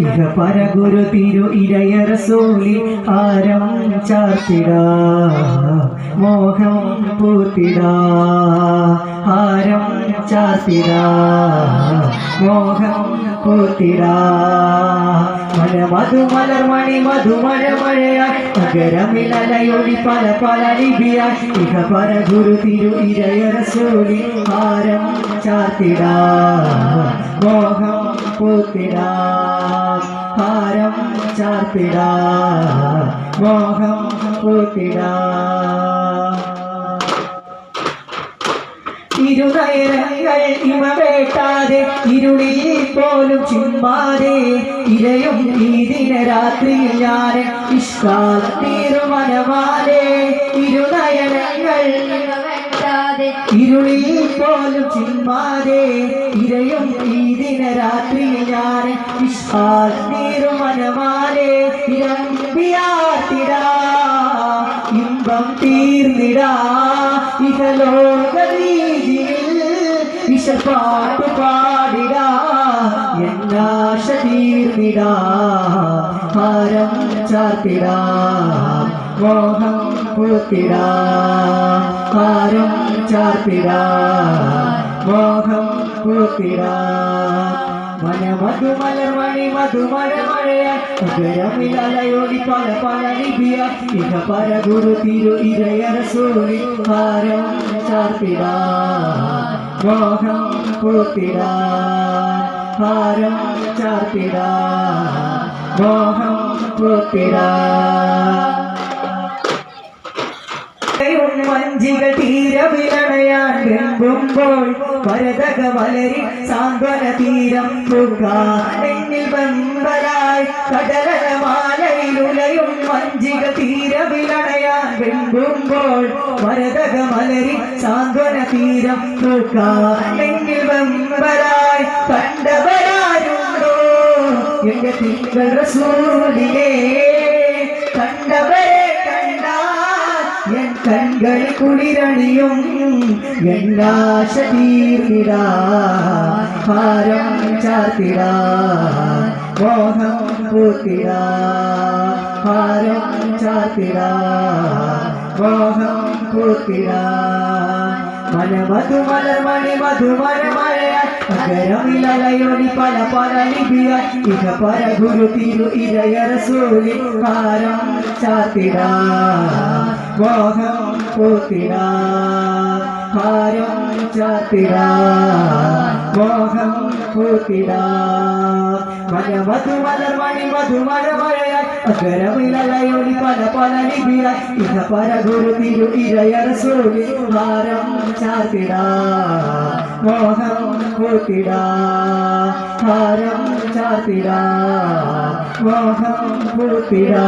ഇഹ പരഗുരു തിരു ഇരയറസൂലി ആരം ചാർത്തിടാ. മോഹം പൂത്തിടാ. ആരം ചാർത്തിടാ. മോഹം പൂത്തിടാ. മല മധുമലർ മണി മധുമഴ മഴയായി നഗരമിലലയൊളി പല പല ലിപിയായി ഇഹ പരഗുരു തിരു ഇരയറസൂലി ആരം ചാർത്തിടാ. മോഹം പൂത്തിടാ ഹാരം ചാർത്തിടാ മോഹം പൂത്തിടാ. ഇരുനയനങ്ങൾ ഇവ വേട്ടാതെ ഇരുളിൽ പോലും ചുമ്മാതെ ഇരയും ഈ ദിനരാത്രിയിൽ ഞാൻ ഇഷ്കാൽ തീരുമനമാലെ. ഇരുനയനങ്ങൾ ഇരുളിൽ പോലും ചിമ്മാതെ ഇഷ്കാൽ തീരുമനമാലെ ഇരമ്പിയാത്തിടാ ഇമ്പം തീർന്നിടാ. ഇഹലോകരീതിയിൽ വിഷപ്പാട്ട് പാടിടാ. എന്നാശ തീർന്നിടാ. ഹാരം ചാർത്തിടാ. മോഹം പൂത്തിടാ ഹാരം ചാർത്തിടാ മോഹം പൂത്തിടാ മന മധുമല മണി മധുമല മഴയോടി പല പല ലിപിയ ഇഹ പര ഗുരു തിരു ഇരയറസൂലി ഹാരം ചാർത്തിടാ മോഹം പൂത്തിടാ ഹാരം ചാർത്തിടാ മോഹം പൂത്തിടാ വഞ്ചികൾ തീരവിലണയാൻ വെമ്പുമ്പോൾ വരതക വലരി സാന്ത്വന തീരം എന്നിൽ വെമ്പലായി കടലമാലയിലുലയും വഞ്ചികൾ തീരവിലണയാൻ വെമ്പുമ്പോൾ വരതക മലരി സാന്ത്വന തീരം എന്നിൽ വെമ്പലായി കണ്ടവരാരുണ്ടോ? എന്റെ തിങ്കൾ റസൂലിനെ കൺകൾ കുളിരണിയും എന്നാശ തീർന്നിടാ ഭാരം ചാർത്തിടാ. മോഹം പൂത്തിടാ. ഭാരം ചാർത്തിടാ. മോഹം പൂത്തിടാ. മന മധുമല മണി മധുമല മഴയ നഗരമിലലയൊലി പല പല ലിപിയ ഇഹ പര ഗുരു തിരു ഇരയറസൂലി ഹാരം ചാത്തിടാ മോഹം പൂത്തിടാ ഹാരം ചാത്തിടാ മോഹം പൂത്തിടാ മന മധുമല മണി മധുമല മഴയ നഗരമിലലയൊലി പല പല ലിപിയ ഇഹ പര ഗുരു തിരു ഇരയറസൂലി ഹാരം ചാത്തിടാ മോഹം പൂത്തിടാ ഹാരം ചാത്തിടാ മോഹം പൂത്തിടാ